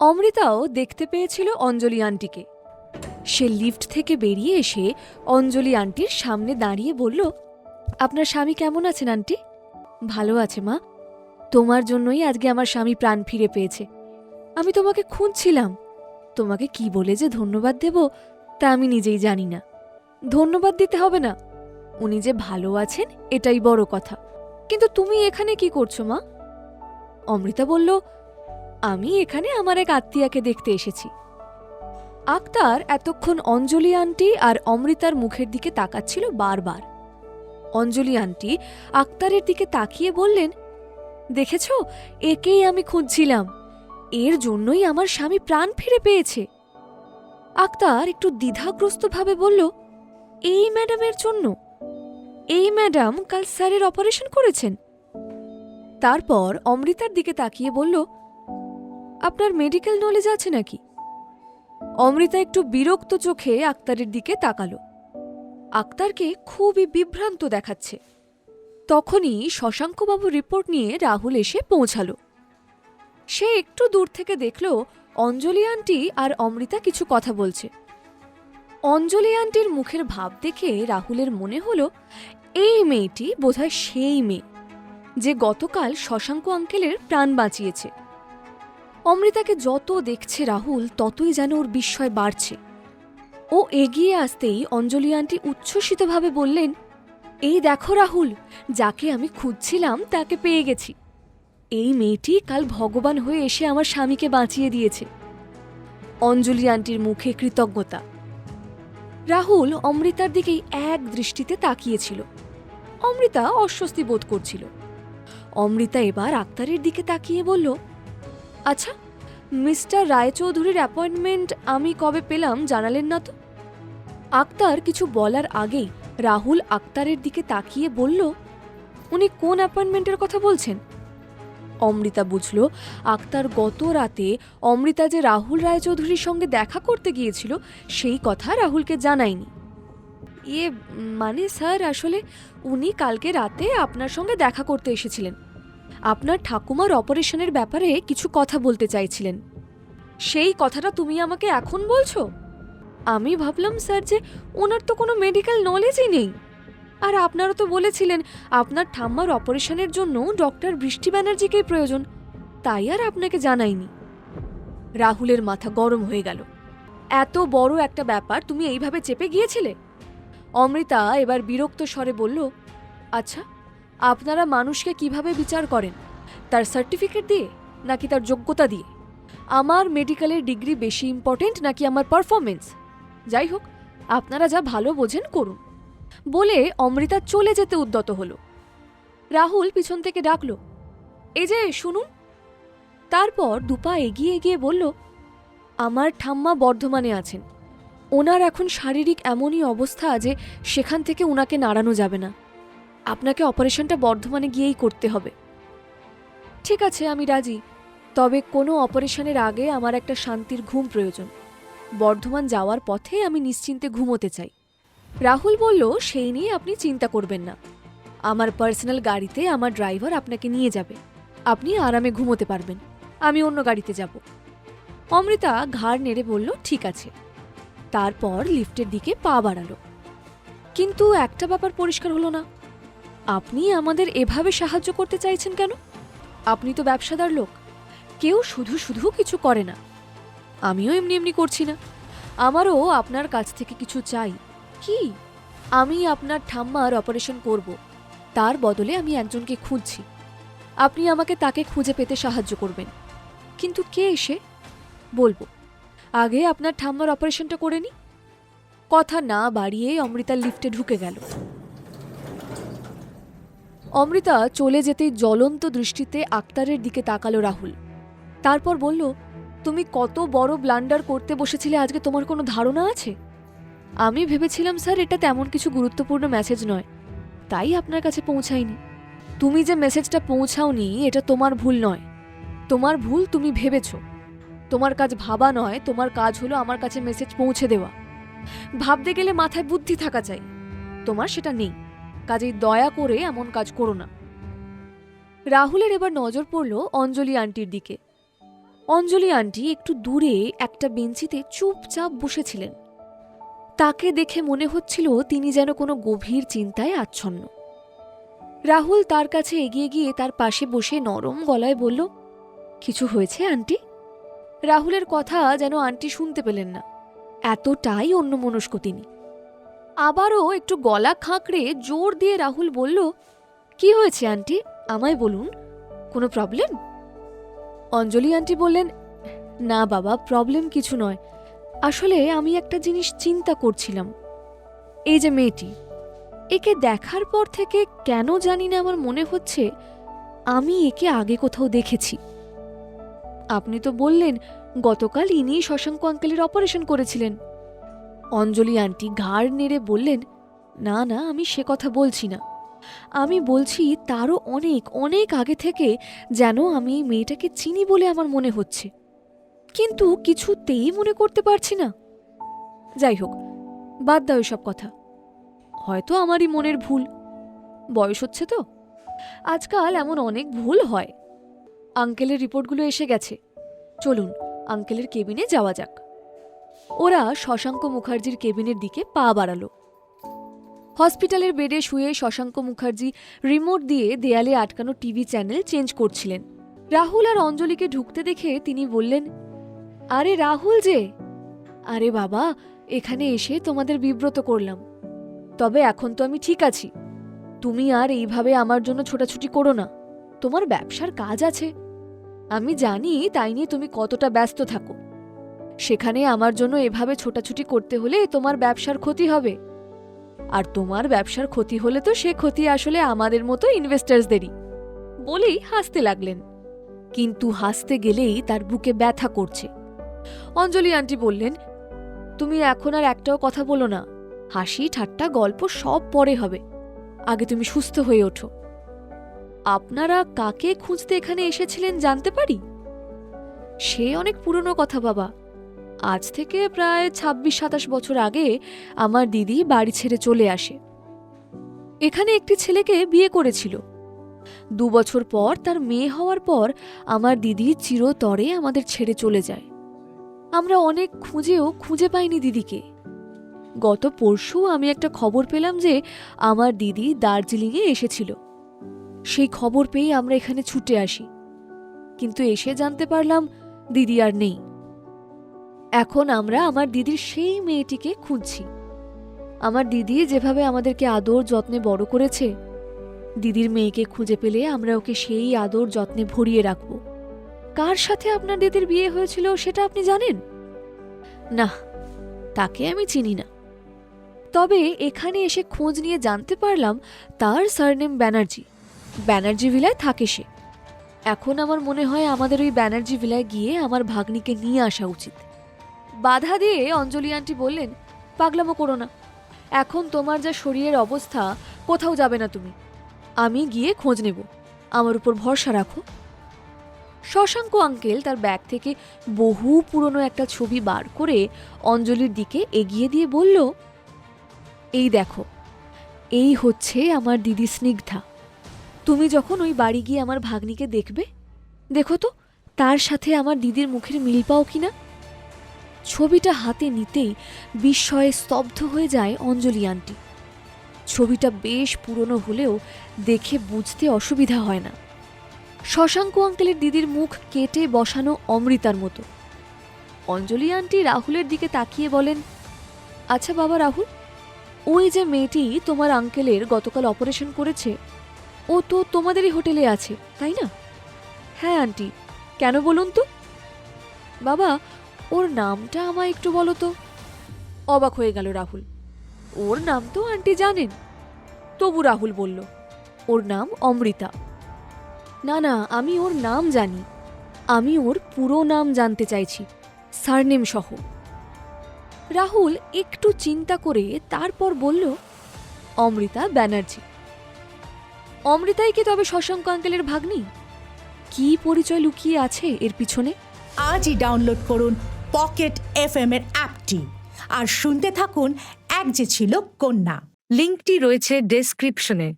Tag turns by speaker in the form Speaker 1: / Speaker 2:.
Speaker 1: অমৃতাও দেখতে পেয়েছিল অঞ্জলি আন্টিকে। সে লিফট থেকে বেরিয়ে এসে অঞ্জলি আন্টির সামনে দাঁড়িয়ে বলল, আপনার স্বামী কেমন আছেন আন্টি? ভালো আছে, মা। তোমার জন্যই আজকে আমার স্বামী প্রাণ ফিরে পেয়েছে। আমি তোমাকে খুঁজছিলাম। তোমাকে কি বলে যে ধন্যবাদ দেব, তা আমি নিজেই জানি না। ধন্যবাদ দিতে হবে না। উনি যে ভালো আছেন, এটাই বড় কথা। কিন্তু তুমি এখানে কি করছ, মা? অমৃতা বলল আমি এখানে আমার এক আত্মীয়াকে দেখতে এসেছি। আক্তার এতক্ষণ অঞ্জলি আন্টি আর অমৃতার মুখের দিকে তাকাচ্ছিল বারবার। অঞ্জলি আন্টি আক্তারের দিকে তাকিয়ে বললেন, দেখেছ, একেই আমি খুঁজছিলাম। এর জন্যই আমার স্বামী প্রাণ ফিরে পেয়েছে। আক্তার একটু দ্বিধাগ্রস্তভাবে বলল, এই ম্যাডামের জন্য? এই ম্যাডাম কাল স্যারের অপারেশন করেছেন? তারপর অমৃতার দিকে তাকিয়ে বলল আপনার মেডিকেল নলেজ আছে নাকি? অমৃতা একটু বিরক্ত চোখে আক্তারের দিকে তাকালো। আক্তারকে খুবই বিভ্রান্ত দেখাচ্ছে। তখনই শশাঙ্কবাবু রিপোর্ট নিয়ে রাহুল এসে পৌঁছালো। সে একটু দূর থেকে দেখল অঞ্জলি আন্টি আর অমৃতা কিছু কথা বলছে। অঞ্জলি আন্টির মুখের ভাব দেখে রাহুলের মনে হলো, এই মেয়েটি বোধহয় সেই মেয়ে, যে গতকাল শশাঙ্ক আঙ্কেলের প্রাণ বাঁচিয়েছে। অমৃতাকে যত দেখছে রাহুল, ততই যেন ওর বিস্ময় বাড়ছে। ও এগিয়ে আসতেই অঞ্জলি আন্টি উচ্ছ্বসিতভাবে বললেন, এই দেখো রাহুল, যাকে আমি খুঁজছিলাম তাকে পেয়ে গেছি। এই মেয়েটি কাল ভগবান হয়ে এসে আমার স্বামীকে বাঁচিয়ে দিয়েছে। অঞ্জলি আন্টির মুখে কৃতজ্ঞতা। রাহুল অমৃতার দিকেই এক দৃষ্টিতে তাকিয়েছিল। অমৃতা অস্বস্তি বোধ করছিল। অমৃতা এবার আক্তারের দিকে তাকিয়ে বলল আচ্ছা মিস্টার রায়চৌধুরীর অ্যাপয়েন্টমেন্ট আমি কবে পেলাম জানালেন না তো? আক্তার কিছু বলার আগেই রাহুল আক্তারের দিকে তাকিয়ে বলল, উনি কোন অ্যাপয়েন্টমেন্টের কথা বলছেন? অমৃতা বুঝল, আক্তার গত রাতে অমৃতা যে রাহুল রায়চৌধুরীর সঙ্গে দেখা করতে গিয়েছিল, সেই কথা রাহুলকে জানায়নি। ইয়ে মানে স্যার, আসলে উনি কালকে রাতে আপনার সঙ্গে দেখা করতে এসেছিলেন। আপনার ঠাকুমার অপারেশনের ব্যাপারে কিছু কথা বলতে চাইছিলেন। সেই কথাটা তুমি আমাকে এখন বলছো? আমি ভাবলাম, স্যার, যে ওনার তো কোনো মেডিকেল নলেজই নেই। আর আপনারা তো বলেছিলেন, আপনার ঠাম্মার অপারেশনের জন্য ডক্টর বৃষ্টি ব্যানার্জিকেই প্রয়োজন। তাই আর আপনাকে জানাইনি। রাহুলের মাথা গরম হয়ে গেল। এত বড় একটা ব্যাপার, তুমি এইভাবে চেপে গিয়েছিলে? অমৃতা এবার বিরক্ত স্বরে বলল আচ্ছা আপনারা মানুষকে কীভাবে বিচার করেন? তার সার্টিফিকেট দিয়ে নাকি তার যোগ্যতা দিয়ে? আমার মেডিকেলের ডিগ্রি বেশি ইম্পর্টেন্ট নাকি আমার পারফরমেন্স যাই হোক, আপনারা যা ভালো বোঝেন করুন। বলে অমৃতা চলে যেতে উদ্যত হলো। রাহুল পিছন থেকে ডাকল, এই যে শুনুন। তারপর দুপা এগিয়ে এগিয়ে বলল, আমার ঠাম্মা বর্ধমানে আছেন। ওনার এখন শারীরিক এমনই অবস্থা যে সেখান থেকে ওনাকে নাড়ানো যাবে না। আপনাকে অপারেশনটা বর্ধমানে গিয়েই করতে হবে। ঠিক আছে, আমি রাজি। তবে কোনো অপারেশনের আগে আমার একটা শান্তির ঘুম প্রয়োজন। বর্ধমান যাওয়ার পথে আমি নিশ্চিন্তে ঘুমোতে চাই। রাহুল বলল, সেই নিয়ে আপনি চিন্তা করবেন না। আমার পার্সোনাল গাড়িতে আমার ড্রাইভার আপনাকে নিয়ে যাবে। আপনি আরামে ঘুমোতে পারবেন। আমি অন্য গাড়িতে যাব। অমৃতা ঘাড় নেড়ে বলল, ঠিক আছে। তারপর লিফটের দিকে পা বাড়ালো। কিন্তু একটা ব্যাপার পরিষ্কার হলো না। আপনি আমাদের এভাবে সাহায্য করতে চাইছেন কেন? আপনি তো ব্যবসাদার লোক। কেউ শুধু শুধু কিছু করে না। আমিও এমনি এমনি করছি না। আমারও আপনার কাছ থেকে কিছু চাই। কি? আমি আপনার ঠাম্মার অপারেশন করব। তার বদলে আমি একজনকে খুঁজছি। আপনি আমাকে তাকে খুঁজে পেতে সাহায্য করবেন। কিন্তু কে এসে? বলব। আগে আপনার ঠাম্মার অপারেশনটা করে নি। কথা না বাড়িয়ে অমৃতা লিফটে ঢুকে গেল। অমৃতা চলে যেতেই জ্বলন্ত দৃষ্টিতে আক্তারের দিকে তাকালো রাহুল। তারপর বলল, তুমি কত বড় ব্লান্ডার করতে বসেছিলে আজকে, তোমার কোনো ধারণা আছে? আমি ভেবেছিলাম স্যার, এটা তেমন কিছু গুরুত্বপূর্ণ মেসেজ নয়। তাই আপনার কাছে পৌঁছায়নি তুমি যে মেসেজটা পৌঁছাওনি, এটা তোমার ভুল নয়। তোমার ভুল তুমি ভেবেছ। তোমার কাজ ভাবা নয়, তোমার কাজ হলো আমার কাছে মেসেজ পৌঁছে দেওয়া। ভাবতে গেলে মাথায় বুদ্ধি থাকা চাই। তোমার সেটা নেই। কাজেই দয়া করে এমন কাজ করো না। রাহুলের এবার নজর পড়ল অঞ্জলি আন্টির দিকে। অঞ্জলি আন্টি একটু দূরে একটা বেঞ্চিতে চুপচাপ বসেছিলেন। তাকে দেখে মনে হচ্ছিল তিনি যেন কোনো গভীর চিন্তায় আচ্ছন্ন। রাহুল তার কাছে এগিয়ে গিয়ে তার পাশে বসে নরম গলায় বলল, কিছু হয়েছে আন্টি? রাহুলের কথা যেন আন্টি শুনতে পেলেন না। এতটাই অন্যমনস্ক তিনি। আবারও একটু গলা খাঁকড়ে জোর দিয়ে রাহুল বলল, কি হয়েছে আন্টি? আমায় বলুন। কোনো প্রবলেম? অঞ্জলি আন্টি বললেন, না বাবা, প্রবলেম কিছু নয়। আসলে আমি একটা জিনিস চিন্তা করছিলাম। এই যে মেয়েটি, একে দেখার পর থেকে কেন জানি না আমার মনে হচ্ছে আমি একে আগে কোথাও দেখেছি। আপনি তো বললেন, গতকাল ইনিই শশাঙ্ক আঙ্কেলের অপারেশন করেছিলেন। অঞ্জলি আন্টি ঘাড় নেড়ে বললেন, না না, আমি সে কথা বলছি না। আমি বলছি তারও অনেক অনেক আগে থেকে যেন আমি এই মেয়েটাকে চিনি বলে আমার মনে হচ্ছে। কিন্তু কিছুতেই মনে করতে পারছি না। যাই হোক, বাদ দাও সব কথা। হয়তো আমারই মনের ভুল। বয়স হচ্ছে তো। আজকাল এমন অনেক ভুল হয়। আঙ্কেলের রিপোর্টগুলো এসে গেছে। চলুন, আঙ্কেলের কেবিনে যাওয়া যাক। ওরা শশাঙ্ক মুখার্জির কেবিনের দিকে পা বাড়ালো। হসপিটালের বেডে শুয়ে শশাঙ্ক মুখার্জি রিমোট দিয়ে দেয়ালে আটকানো টিভি চ্যানেল চেঞ্জ করছিলেন। রাহুল আর অঞ্জলিকে ঢুকতে দেখে তিনি বললেন, আরে রাহুল যে! আরে বাবা, এখানে এসে তোমাদের বিব্রত করলাম। তবে এখন তো আমি ঠিক আছি। তুমি আর এইভাবে আমার জন্য ছোটাছুটি করো না। তোমার ব্যবসার কাজ আছে। আমি জানি তাই নিয়ে তুমি কতটা ব্যস্ত থাকো। সেখানে আমার জন্য এভাবে ছোটাছুটি করতে হলে তোমার ব্যবসার ক্ষতি হবে। আর তোমার ব্যবসার ক্ষতি হলে তো সে ক্ষতি আসলে আমাদের মতো ইনভেস্টার্সদেরই বলেই হাসতে লাগলেন। কিন্তু হাসতে গেলেই তার বুকে ব্যথা করছে। অঞ্জলি আন্টি বললেন, তুমি এখন আর একটাও কথা বলো না। হাসি, ঠাট্টা, গল্প সব পরে হবে। আগে তুমি সুস্থ হয়ে ওঠো। আপনারা কাকে খুঁজতে এখানে এসেছিলেন জানতে পারি? সে অনেক পুরনো কথা, বাবা। আজ থেকে প্রায় ছাব্বিশ, সাতাশ বছর আগে আমার দিদি বাড়ি ছেড়ে চলে আসে। এখানে একটি ছেলেকে বিয়ে করেছিল। দু বছর পর তার মেয়ে হওয়ার পর আমার দিদি চিরতরে আমাদের ছেড়ে চলে যায়। আমরা অনেক খুঁজেও খুঁজে পাইনি দিদিকে। গত পরশু আমি একটা খবর পেলাম যে আমার দিদি দার্জিলিংয়ে এসেছিল। সেই খবর পেয়ে আমরা এখানে ছুটে আসি। কিন্তু এসে জানতে পারলাম দিদি আর নেই। এখন আমরা আমার দিদির সেই মেয়েটিকে খুঁজছি। আমার দিদি যেভাবে আমাদেরকে আদর যত্নে বড় করেছে, দিদির মেয়েকে খুঁজে পেলে আমরা ওকে সেই আদর যত্নে ভরিয়ে রাখব। কার সাথে আপনার দিদির বিয়ে হয়েছিল সেটা আপনি জানেন? না, তাকে আমি চিনি না। তবে এখানে এসে খোঁজ নিয়ে জানতে পারলাম তার সারনেম ব্যানার্জি। ব্যানার্জি ভিলায় থাকে সে। এখন আমার মনে হয় আমাদের ওই ব্যানার্জি ভিলায় গিয়ে আমার ভাগ্নিকে নিয়ে আসা উচিত। বাধা দিয়ে অঞ্জলি আন্টি বললেন, পাগলামো করো না। এখন তোমার যা শরীরের অবস্থা, কোথাও যাবে না তুমি। আমি গিয়ে খোঁজ নেব। আমার উপর ভরসা রাখো। শশাঙ্ক আঙ্কেল তার ব্যাগ থেকে বহু পুরনো একটা ছবি বার করে অঞ্জলির দিকে এগিয়ে দিয়ে বলল, এই দেখো, এই হচ্ছে আমার দিদি স্নিগ্ধা। তুমি যখন ওই বাড়ি গিয়ে আমার ভাগ্নিকে দেখবে, দেখো তো, তার সাথে আমার দিদির মুখের মিল পাও কিনা? ছবিটা হাতে নিতেই বিস্ময়ে স্তব্ধ হয়ে যায় অঞ্জলি আন্টি। ছবিটা বেশ পুরনো হলেও দেখে বুঝতে অসুবিধা হয় না। শশাঙ্ক আঙ্কেলের দিদির মুখ কেটে বসানো অমৃতার মতো। অঞ্জলি আন্টি রাহুলের দিকে তাকিয়ে বলেন আচ্ছা বাবা রাহুল, ওই যে মেয়েটি তোমার আঙ্কেলের গতকাল অপারেশন করেছে, ও তো তোমাদেরই হোটেলে আছে, তাই না? হ্যাঁ আন্টি, কেন বলুন তো? বাবা ওর নামটা আমায় একটু বলো তো। অবাক হয়ে গেল রাহুল। ওর নাম তো আন্টি জানেন। তবু রাহুল বলল, ওর নাম অমৃতা। না না, আমি ওর নাম জানি। আমি ওর পুরো নাম জানতে চাইছি, সারনেম সহ। রাহুল একটু চিন্তা করে তারপর বলল, অমৃতা ব্যানার্জি। অমৃতাই কি তবে শশাঙ্ক আঙ্কেলের ভাগ্নি? কি পরিচয় লুকিয়ে আছে এর পিছনে?
Speaker 2: আজই ডাউনলোড করুন পকেট এফ এর অ্যাপটি। আর শুনতে থাকুন এক যে ছিল কন্যা।
Speaker 3: লিঙ্কটি রয়েছে ডেসক্রিপশনে।